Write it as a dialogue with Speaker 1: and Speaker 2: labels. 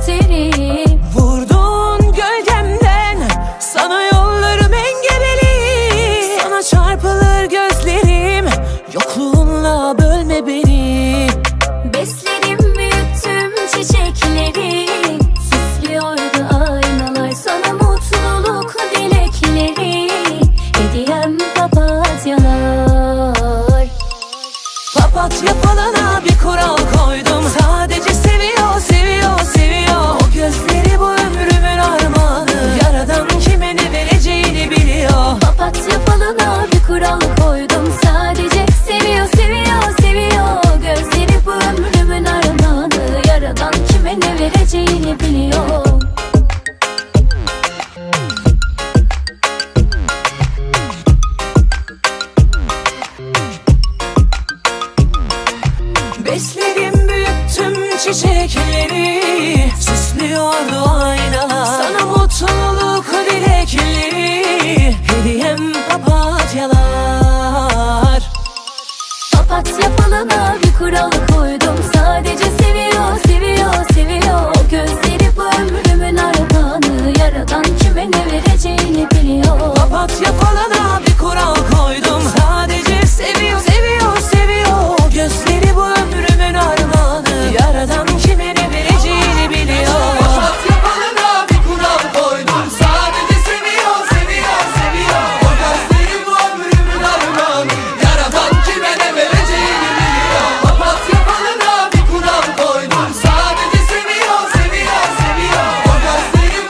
Speaker 1: beteri
Speaker 2: Vurdun gölgemden Sana yollarım engebeli. Sana çarpılır gözlerim Yokluğunla bölme beni.
Speaker 1: Besledim büyüttüm çiçekleri. Süslüyordu aynalar sana mutluluk dilekleri. Hediyem papatyalar.
Speaker 2: Papatya falana bir kural koydum. Sadece seviyor, seviyor,
Speaker 1: kime ne vereceğini biliyor.
Speaker 2: Besledim büyüttüm çiçekleri Süslüyordu aynalar Sana mutluluk dilekleri Hediyem papatyalar.
Speaker 1: Papatya falına bir kural